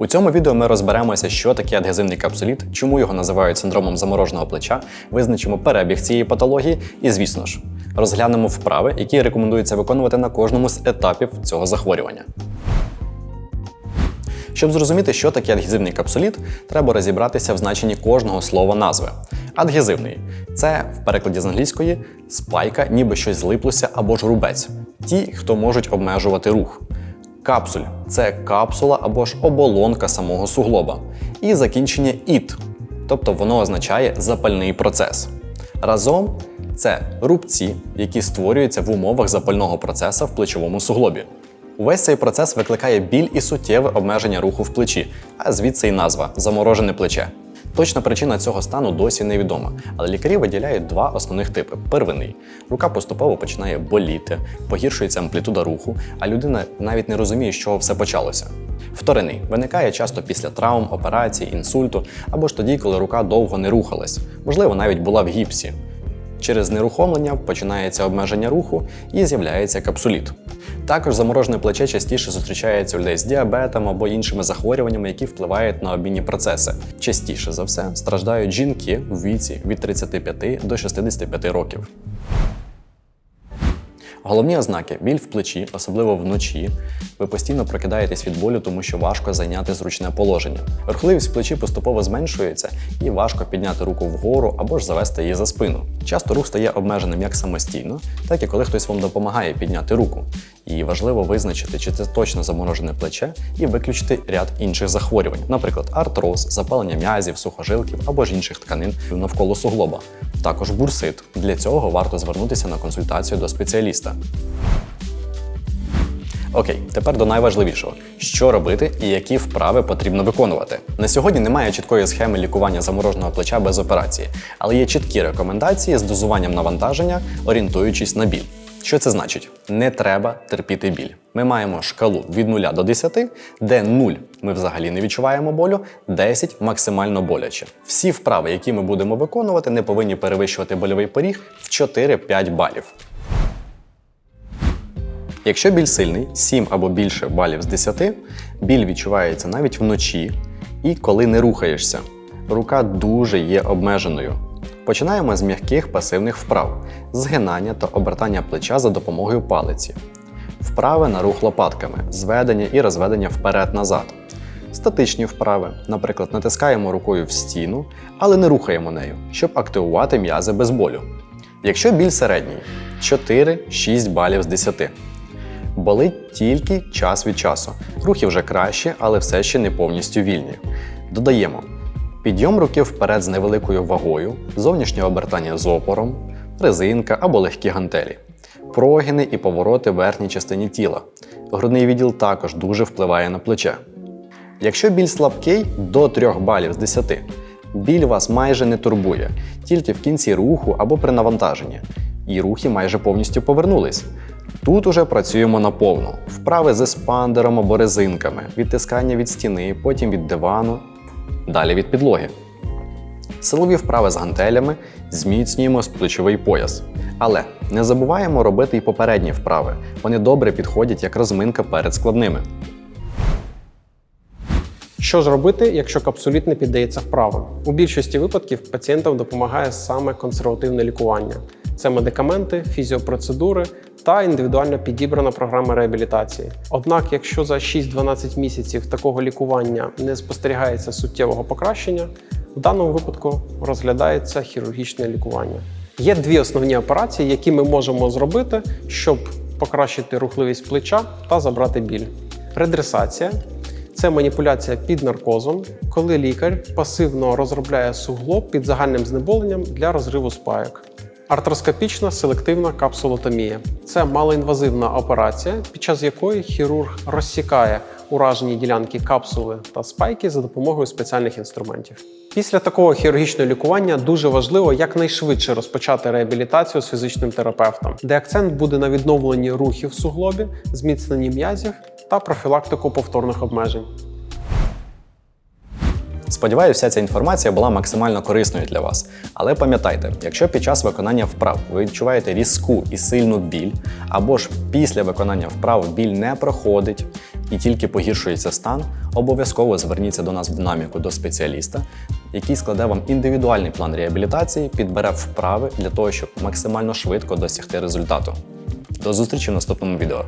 У цьому відео ми розберемося, що таке адгезивний капсуліт, чому його називають синдромом замороженого плеча, визначимо перебіг цієї патології і, звісно ж, розглянемо вправи, які рекомендується виконувати на кожному з етапів цього захворювання. Щоб зрозуміти, що таке адгезивний капсуліт, треба розібратися в значенні кожного слова назви. Адгезивний це в перекладі з англійської спайка, ніби щось злиплося або ж рубець. Ті, хто можуть обмежувати рух. Капсуль це капсула або ж оболонка самого суглоба. І закінчення іт, тобто воно означає запальний процес. Разом це рубці, які створюються в умовах запального процесу в плечовому суглобі. Увесь цей процес викликає біль і суттєве обмеження руху в плечі, а звідси й назва заморожене плече. Точна причина цього стану досі невідома, але лікарі виділяють два основних типи: первинний рука поступово починає боліти, погіршується амплітуда руху, а людина навіть не розуміє, з чого все почалося. Вторинний виникає часто після травм, операцій, інсульту або ж тоді, коли рука довго не рухалась, можливо, навіть була в гіпсі. Через нерухомлення починається обмеження руху і з'являється капсуліт. Також заморожене плече частіше зустрічається у людей з діабетом або іншими захворюваннями, які впливають на обмінні процеси. Частіше за все страждають жінки в віці від 35 до 65 років. Головні ознаки біль в плечі, особливо вночі. Ви постійно прокидаєтесь від болю, тому що важко зайняти зручне положення. Рухливість в плечі поступово зменшується і важко підняти руку вгору або ж завести її за спину. Часто рух стає обмеженим як самостійно, так і коли хтось вам допомагає підняти руку. І важливо визначити, чи це точно заморожене плече, і виключити ряд інших захворювань, наприклад, артроз, запалення м'язів, сухожилків або ж інших тканин навколо суглоба. Також бурсит. Для цього варто звернутися на консультацію до спеціаліста. Окей, тепер до найважливішого: що робити і які вправи потрібно виконувати. На сьогодні немає чіткої схеми лікування замороженого плеча без операції, але є чіткі рекомендації з дозуванням навантаження, орієнтуючись на біль. Що це значить? Не треба терпіти біль. Ми маємо шкалу від 0 до 10, де 0 ми взагалі не відчуваємо болю, 10 максимально боляче. Всі вправи, які ми будемо виконувати, не повинні перевищувати больовий поріг в 4-5 балів. Якщо біль сильний, 7 або більше балів з 10, біль відчувається навіть вночі і коли не рухаєшся. Рука дуже є обмеженою. Починаємо з м'яких пасивних вправ, згинання та обертання плеча за допомогою палиці, вправи на рух лопатками, зведення і розведення вперед-назад. Статичні вправи, наприклад, натискаємо рукою в стіну, але не рухаємо нею, щоб активувати м'язи без болю. Якщо біль середній 4-6 балів з 10. Болить тільки час від часу. Рухи вже краще, але все ще не повністю вільні. Додаємо підйом руки вперед з невеликою вагою, зовнішнє обертання з опором, резинка або легкі гантелі, прогини і повороти в верхній частині тіла. Грудний відділ також дуже впливає на плече. Якщо біль слабкий до 3 балів з 10, біль вас майже не турбує, тільки в кінці руху або при навантаженні. І рухи майже повністю повернулись. Тут уже працюємо на повну. Вправи з еспандером або резинками, відтискання від стіни, потім від дивану, далі від підлоги. Силові вправи з гантелями зміцнюємо плечовий пояс. Але не забуваємо робити і попередні вправи. Вони добре підходять як розминка перед складними. Що ж робити, якщо капсуліт не піддається вправам? У більшості випадків пацієнтам допомагає саме консервативне лікування. Це медикаменти, фізіопроцедури та індивідуально підібрана програма реабілітації. Однак, якщо за 6-12 місяців такого лікування не спостерігається суттєвого покращення, в даному випадку розглядається хірургічне лікування. Є дві основні операції, які ми можемо зробити, щоб покращити рухливість плеча та забрати біль. Редресація це маніпуляція під наркозом, коли лікар пасивно розробляє суглоб під загальним знеболенням для розриву спайок. Артроскопічна селективна капсулотомія це малоінвазивна операція, під час якої хірург розсікає уражені ділянки капсули та спайки за допомогою спеціальних інструментів. Після такого хірургічного лікування дуже важливо якнайшвидше розпочати реабілітацію з фізичним терапевтом, де акцент буде на відновленні рухів в суглобі, зміцненні м'язів та профілактику повторних обмежень. Сподіваюся, вся ця інформація була максимально корисною для вас. Але пам'ятайте, якщо під час виконання вправ ви відчуваєте різку і сильну біль, або ж після виконання вправ біль не проходить і тільки погіршується стан, обов'язково зверніться до нас в динаміку до спеціаліста, який складе вам індивідуальний план реабілітації, підбере вправи для того, щоб максимально швидко досягти результату. До зустрічі в наступному відео.